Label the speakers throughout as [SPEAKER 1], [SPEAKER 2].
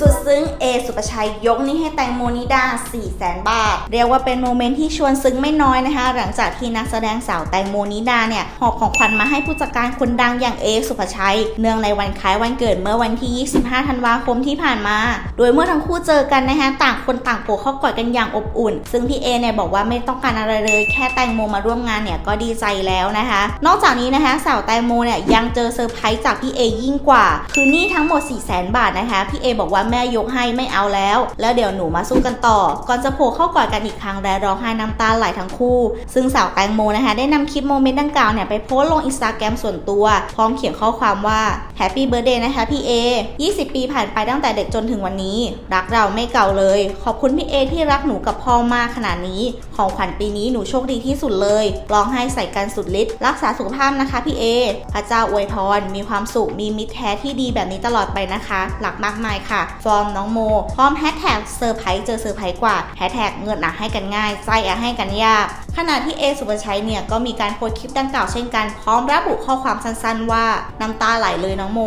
[SPEAKER 1] สุดซึ้งเอสุปชัยยกนี้ให้แตงโมนิดา 4 0 0แสนบาท เรียกว่าเป็นโมเมนต์ที่ชวนซึ้งไม่น้อยนะคะ หลังจากที่นักแสดงสาวแตงโมนิดาเนี่ยหอบของขวัญมาให้ผู้จัดการคนดังอย่างเอสุปชัย เนื่องในวันคล้ายวันเกิดเมื่อวันที่ 25 ธันวาคมที่ผ่านมา โดยเมื่อทั้งคู่เจอกันนะคะต่างคนต่างโผล่เข้ากอดกันอย่างอบอุ่น ซึ่งพี่เอเนี่ยบอกว่าไม่ต้องการอะไรเลย แค่แตงโมมาร่วมงานเนี่ยก็ดีใจแล้วนะคะ นอกจากนี้นะคะสาวแตงโมเนี่ยยังเจอเซอร์ไพรส์จากพี่เอยิ่งกว่า คือนี่ทั้งหมด 4 0 0แสนบาทนะคะพี่เอบอกว่าแม่ยกให้ไม่เอาแล้ว แล้วเดี๋ยวหนูมาสู้กันต่อ ก่อนจะโผล่เข้ากอดกันอีกครั้งและร้องไห้น้ำตาไหลทั้งคู่ ซึ่งสาวแตงโมนะคะได้นำคลิปโมเมนต์ดังกล่าวเนี่ยไปโพสต์ลงอินสตาแกรมส่วนตัว พร้อมเขียนข้อความว่า Happy Birthday นะคะพี่เอ20 ปีผ่านไปตั้งแต่เด็กจนถึงวันนี้ รักเราไม่เก่าเลย ขอบคุณพี่เอที่รักหนูกับพ่อมากขนาดนี้ ของขวัญปีนี้หนูโชคดีที่สุดเลยร้องไห้ใส่กันสุดฤทธิ์รักษาสุขภาพนะคะพี่เอพระเจ้าอวยพรมีความสุขมีมิตรแท้ที่ดีแบบนี้ตลอดไปนะคะ หลักมากมายค่ะฟอร์มน้องโม พร้อมแฮชแท็กเซอร์ไพรส์เจอเซอร์ไพรส์กว่าแฮชแท็กเงินอะให้กันง่ายใจอะให้กันยากขณะที่เอสุภชัยเนี่ยก็มีการโพสคลิปดังกล่าวเช่นกันพร้อมระบุข้อความสั้นๆ ว่าน้ำตาไหลเลยน้องโม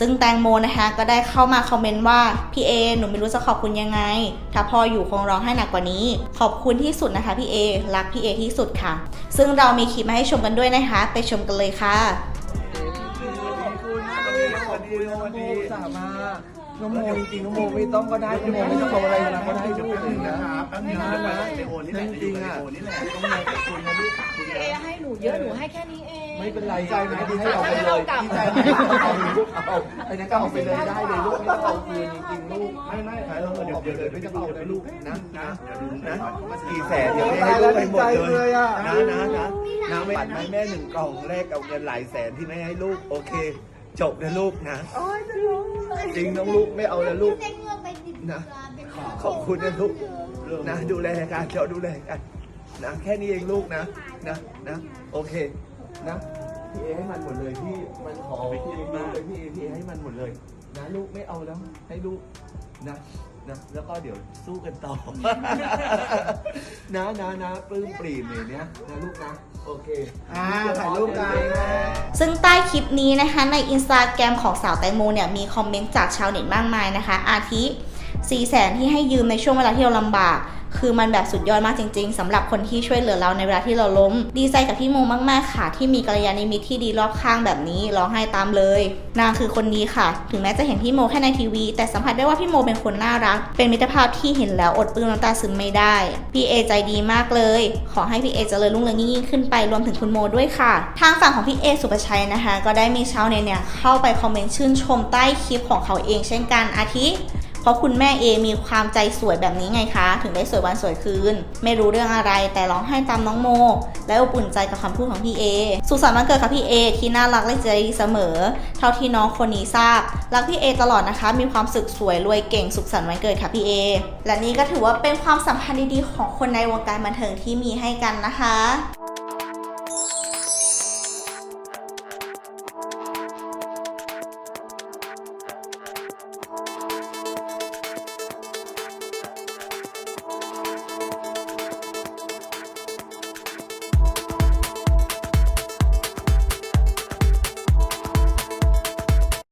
[SPEAKER 1] ซึ่งแตงโมนะคะก็ได้เข้ามาคอมเมนต์ว่าพี่เอหนูไม่รู้จะขอบคุณยังไง ถ้าพ่ออยู่คงร้องให้หนักกว่านี้ ขอบคุณที่สุดนะคะพี่เอรักพี่เอที่สุดค่ะ ซึ่งเรามีคลิปมาให้ชมกันด้วยนะคะ ไปชมกันเลยค่ะ
[SPEAKER 2] สวัสดีน้องโมสามา น้องโมจริงๆน้องโมไม่ต้องก็ได้น้องโมไม่ต้องทำอะไรนะก็ได้ลูกเลยนะ
[SPEAKER 3] แป๊บนึงนะเดี๋ยวโอนนี่แหละ
[SPEAKER 2] จริงๆอะ
[SPEAKER 3] โอนนี่แหละ
[SPEAKER 2] ต้องมาขอบคุณนะลูก
[SPEAKER 4] พี่เอให้หนูเยอะหนูให้แค่นี้เอง
[SPEAKER 2] ไม่เป็นไรใจไหมที่ให้เอาไปเลยที่ใจไหมเอาลูกเอาไอ้นั่นก็เอาไปเลยได้เลยลูกไม่ต้องเอาคืนจริงๆลูก
[SPEAKER 3] ไม่ไม่ถ่ายเราเดี๋ยวเดี๋ยวเดี๋ยว
[SPEAKER 2] ไม่
[SPEAKER 3] จะเอาไปลูกนะ
[SPEAKER 2] นะ
[SPEAKER 3] นะ
[SPEAKER 2] นะ
[SPEAKER 3] เดี๋ยวดูนะ
[SPEAKER 2] นะ
[SPEAKER 3] กี่แสนเดี๋ยวให้ลูกไปหมดเลย
[SPEAKER 2] อะ
[SPEAKER 3] นะนะนะนะไม่ปัดให้แม่หนึ่งกล่องแรกกับเงินหลายแสนที่แม่ให้ลูกโอเค จบนะลูกนะจริงน้องลูกไม่เอาแล้วลูก นะ ขอบคุณนะลูกนะ ดูแลกันเราดูแลกันนะแค่นี้เองลูกนะนะนะโอเคนะ
[SPEAKER 2] พี่เอให้มันหมดเลยพี่มันขอพี่เอเลยพี่เอพี่เอให้มันหมดเลย นะลูกไม่เอาแล้วให้ลูกนะนะแล้วก็เดี๋ยวสู้กันต่อ นะนะนะปลื้มปริ่มเลยเนี้ยนะลูกนะ โอเค
[SPEAKER 3] อ่าถ่ายรูปกัน
[SPEAKER 1] ซึ่งใต้คลิปนี้นะคะในอินสตาแกรมของสาวแตงโมเนี่ยมีคอมเมนต์จากชาวเน็ตมากมายนะคะ อาทิ4 0 0แสนที่ให้ยืมในช่วงเวลาที่เราลำบาก คือมันแบบสุดยอดมากจริง ๆสำหรับคนที่ช่วยเหลือเราในเวลาที่เราล้ม ดีใจกับพี่โมมากๆค่ะ ที่มีกัลยาณมิตรที่ดีรอบข้างแบบนี้ร้องไห้ตามเลยนางคือคนนี้ค่ะ ถึงแม้จะเห็นพี่โมแค่ในทีวี แต่สัมผัสได้ว่าพี่โมเป็นคนน่ารัก เป็นมิตรภาพที่เห็นแล้วอดปลื้มน้ำตาซึมไม่ได้ พี่เอใจดีมากเลย ขอให้พี่เอเจริญรุ่งเรืองยิ่งขึ้นไปรวมถึงคุณโมด้วยค่ะ ทางฝั่งของพี่เอสุปชัยนะคะ ก็ได้มีชาวเน็ตเนี่ยเข้าไปคอมเมนต์ชื่นชมใต้คลิปของเขาเองเช่นกันอาทิ เพราะคุณแม่เอมีความใจสวยแบบนี้ไงคะ ถึงได้สวยวันสวยคืน ไม่รู้เรื่องอะไรแต่ร้องไห้ตามน้องโม และอบอุ่นใจกับคำพูดของพี่เอสุขสันต์วันเกิดค่ะพี่เอที่น่ารักและใจดีเสมอ เท่าที่น้องคนนี้ทราบรักพี่เอตลอดนะคะ มีความสึกสวยรวยเก่งสุขสันต์วันเกิดค่ะพี่เอและนี่ก็ถือว่าเป็นความสัมพันธ์ดีๆของคนในวงการบันเทิงที่มีให้กันนะคะ